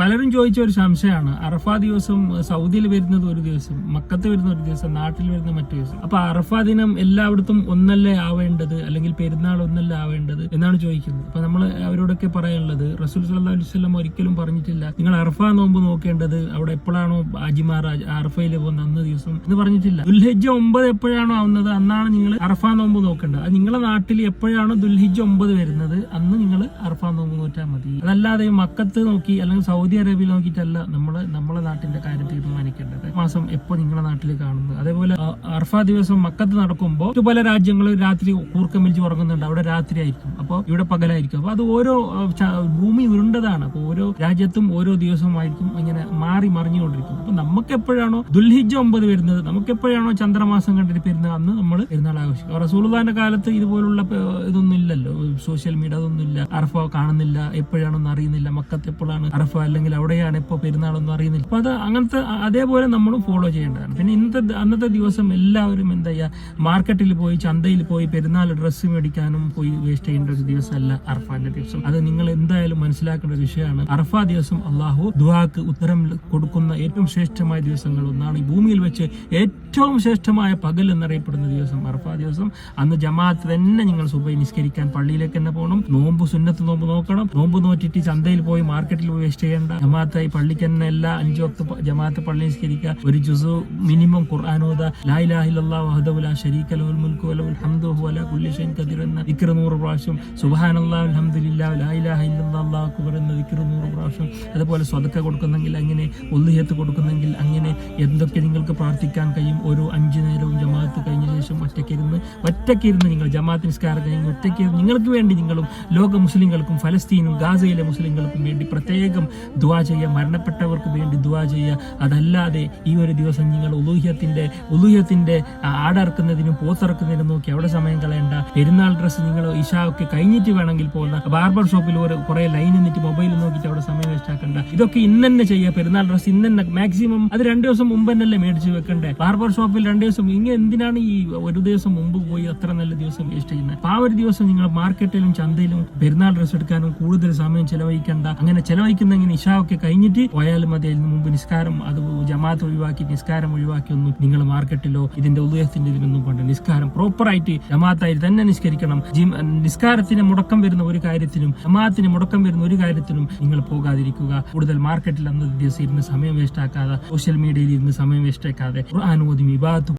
പലരും ചോദിച്ച ഒരു സംശയമാണ്. അറഫ ദിവസം സൗദിയിൽ വരുന്നത് ഒരു ദിവസം മക്കത്ത് വരുന്ന ഒരു ദിവസം നാട്ടിൽ വരുന്ന മറ്റു ദിവസം. അപ്പൊ അറഫ ദിനം എല്ലായിടത്തും ഒന്നല്ലേ ആവേണ്ടത്? അല്ലെങ്കിൽ പെരുന്നാൾ ഒന്നല്ലേ ആവേണ്ടത്? എന്നാണ് ചോദിക്കുന്നത്. അപ്പൊ നമ്മൾ അവരോടൊക്കെ പറയാനുള്ളത് റസൂൽ സല്ലാ അലൈഹി വസല്ലം ഒരിക്കലും പറഞ്ഞിട്ടില്ല. നിങ്ങൾ അറഫ നോമ്പ് നോക്കേണ്ടത് അവിടെ എപ്പോഴാണോ ആജിമാർ അറഫയിൽ പോകുന്ന അന്ന് ദിവസം എന്ന് പറഞ്ഞിട്ടില്ല. ദുൽഹിജ ഒമ്പത് എപ്പോഴാണോ ആവുന്നത്? അന്നാണ് നിങ്ങൾ അറഫ നോമ്പ് നോക്കേണ്ടത്. അത് നിങ്ങളെ നാട്ടിൽ എപ്പോഴാണോ ദുൽഹിജ ഒമ്പത് വരുന്നത്? അന്ന് നിങ്ങൾ അറഫ നോമ്പ് നോറ്റാൽ മതി. അതല്ലാതെ മക്കത്ത് നോക്കി അല്ലെങ്കിൽ സൗദി അറേബ്യയിൽ നോക്കിയിട്ടല്ല നമ്മൾ നമ്മളെ നാട്ടിന്റെ കാര്യം തീരുമാനിക്കേണ്ടത്. മാസം എപ്പോ നിങ്ങളെ നാട്ടിൽ കാണുന്നത്? അതേപോലെ അർഫ ദിവസം മക്കത്ത് നടക്കുമ്പോൾ പല രാജ്യങ്ങളും രാത്രി കൂർക്കം ഉറങ്ങുന്നുണ്ട്. അവിടെ രാത്രി ആയിരിക്കും അപ്പോൾ ഇവിടെ പകലായിരിക്കും. അപ്പോൾ അത് ഓരോ ഭൂമി ഉരുണ്ടതാണ്. അപ്പോൾ ഓരോ രാജ്യത്തും ഓരോ ദിവസമായിരിക്കും ഇങ്ങനെ മാറി മറിഞ്ഞുകൊണ്ടിരിക്കും. അപ്പോൾ നമുക്ക് എപ്പോഴാണോ ദുൽഹിജ ഒമ്പത് വരുന്നത്? നമുക്ക് എപ്പോഴാണോ ചന്ദ്രമാസം കണ്ടിട്ട് വരുന്നത് അന്ന് നമ്മൾ പെരുന്നാൾ ആഘോഷിക്കും. റസൂൽദാന്റെ കാലത്ത് ഇതുപോലുള്ള ഇതൊന്നും ഇല്ലല്ലോ സോഷ്യൽ മീഡിയ അതൊന്നും ഇല്ല അർഫ കാണുന്നില്ല. എപ്പോഴാണെന്ന് അറിയുന്നില്ല. മക്കത്ത് എപ്പോഴാണ് അർഫ അല്ലെങ്കിൽ അവിടെയാണ് ഇപ്പോൾ പെരുന്നാളൊന്നും അറിയുന്നില്ല. അപ്പൊ അത് അങ്ങനത്തെ അതേപോലെ നമ്മളും ഫോളോ ചെയ്യേണ്ടതാണ്. പിന്നെ ഇന്നത്തെ അന്നത്തെ ദിവസം എല്ലാവരും എന്താ ചെയ്യുക മാർക്കറ്റിൽ പോയി ചന്തയിൽ പോയി പെരുന്നാൾ ഡ്രസ്സ് മേടിക്കാനും പോയി വേസ്റ്റ് ചെയ്യേണ്ട ഒരു ദിവസമല്ല അർഫാന്റെ ദിവസം. അത് നിങ്ങൾ എന്തായാലും മനസ്സിലാക്കേണ്ട ഒരു വിഷയമാണ്. അർഫാ ദിവസം അള്ളാഹു ദുആക്ക് ഉത്തരം കൊടുക്കുന്ന ഏറ്റവും ശ്രേഷ്ഠമായ ദിവസങ്ങൾ ഒന്നാണ്. ഈ ഭൂമിയിൽ വെച്ച് ഏറ്റവും ശ്രേഷ്ഠമായ പകൽ എന്നറിയപ്പെടുന്ന ദിവസം അർഫാ ദിവസം. അന്ന് ജമാഅത്ത് തന്നെ നിങ്ങൾ സുബൈ നിസ്കരിക്കാൻ പള്ളിയിലേക്ക് തന്നെ പോകണം. നോമ്പ് സുന്നത്ത് നോമ്പ് നോക്കണം. നോമ്പ് നോറ്റിട്ട് ചന്തയിൽ പോയി മാർക്കറ്റിൽ പോയി വേസ്റ്റ് ചെയ്യേണ്ട ജമാഅത്തായി പള്ളിക്ക് തന്നെ എല്ലാ അഞ്ചു വക്ത ജമാഅത്ത് പള്ളി നിസ്കരിക്കുക ഒരു ജുസു മിനിമം ഖുർആാനോദ ലായിലാഹില്ലാ വഹദുല ഷരീഖ് ലഹുൽ മുൽക്കു വലഹുൽ ഹംദു ഹുവ കുല്ലിഷൻ ഖദീർ എന്ന ദിക്ർ നൂറ് പ്രാവശ്യം. സുബ്ഹാനല്ലാഹി അൽഹംദുലില്ലാഹി ലാ ഇലാഹ ഇല്ലല്ലാഹു അല്ലാഹു അക്ബർ എന്ന ദിക്ർ നൂറ് പ്രാവശ്യം. അതുപോലെ സ്വതക്ക കൊടുക്കുന്നെങ്കിൽ അങ്ങനെ ഉള്ളിഹത്ത് കൊടുക്കുന്നെങ്കിൽ അങ്ങനെ എന്തൊക്കെ നിങ്ങൾക്ക് പ്രാർത്ഥിക്കാൻ കഴിയും? ഒരു അഞ്ചു നേരവും ജമാഅത്ത് കഴിഞ്ഞ ശേഷം ഒറ്റയ്ക്കിരുന്ന് ഒറ്റയ്ക്കിരുന്ന് നിങ്ങൾ ജമാഅത്ത് നിസ്കാരം കഴിഞ്ഞ് ഒറ്റയ്ക്കിരുന്ന് നിങ്ങൾക്ക് വേണ്ടി നിങ്ങളും ലോക മുസ്ലിങ്ങൾക്കും ഫലസ്തീനും ഗാസയിലെ മുസ്ലിങ്ങൾക്കും വേണ്ടി പ്രത്യേകം ദുവാ ചെയ്യുക മരണപ്പെട്ടവർക്ക് വേണ്ടി ദുവാ ചെയ്യുക. അതല്ലാതെ ഈ ഒരു ദിവസം നിങ്ങൾ ഉലൂഹ്യത്തിന്റെ ഉലൂഹ്യത്തിന്റെ ആടറക്കുന്നതിനും പോത്തിറക്കുന്നതിനും നോക്കി അവിടെ സമയം കളയണ്ട. പെരുന്നാൾ ഡ്രസ്സ് നിങ്ങൾ ഇഷാവൊക്കെ കഴിഞ്ഞിട്ട് വേണമെങ്കിൽ പോകുന്ന ബാർബർ ഷോപ്പിൽ ഒരു കുറേ ലൈൻ നിന്നിട്ട് മൊബൈൽ നോക്കിയിട്ട് അവിടെ സമയം വേസ്റ്റ് ആക്കണ്ട. ഇതൊക്കെ ഇന്ന് തന്നെ ചെയ്യുക പെരുന്നാൾ ഡ്രസ്സ് ഇന്ന് തന്നെ മാക്സിമം അത് രണ്ട് ദിവസം മുമ്പ് തന്നെയല്ലേ മേടിച്ച് വെക്കണ്ടേ? ബാർബർ ഷോപ്പിൽ രണ്ട് ദിവസം ഇങ്ങനെ എന്തിനാണ് ഈ ഒരു ദിവസം മുമ്പ് പോയി അത്ര നല്ല ദിവസം വേസ്റ്റ് ചെയ്യുന്നത്? അപ്പൊ ആ ഒരു ദിവസം നിങ്ങൾ മാർക്കറ്റിലും ചന്തയിലും പെരുന്നാൾ ഡ്രസ്സ് എടുക്കാനും കൂടുതൽ സമയം ചെലവഴിക്കേണ്ട അങ്ങനെ ചെലവഴിക്കുന്നെങ്കിൽ ഇഷാ ഒക്കെ കഴിഞ്ഞിട്ട് പോയാലും മതി. അതിന് മുമ്പ് നിസ്കാരം അത് ജമാഅത്ത് ഒഴിവാക്കി നിസ്കാരം ഒഴിവാക്കി ഒന്നും നിങ്ങൾ മാർക്കറ്റിലോ ഇതിന്റെ ഉദയത്തിന്റെ ഇതിനൊന്നും കൊണ്ട് നിസ്കാരം പ്രോപ്പറായിട്ട് ജമാഅത്തായി തന്നെ നിസ്കരിക്കണം. നിസ്കാരത്തിന് മുടക്കം വരുന്ന ഒരു കാര്യത്തിനും ജമാഅത്തിന് മുടക്കം വരുന്ന ഒരു കാര്യത്തിനും നിങ്ങൾ പോകാതിരിക്കുക. കൂടുതൽ മാർക്കറ്റിൽ അന്നത്തെ ദിവസം ഇരുന്ന് സമയം വേസ്റ്റ് ആക്കാതെ സോഷ്യൽ മീഡിയയിൽ ഇരുന്ന് സമയം വേസ്റ്റ് ആക്കാതെ ഖുർആൻ ഓതി വിവാദത്ത്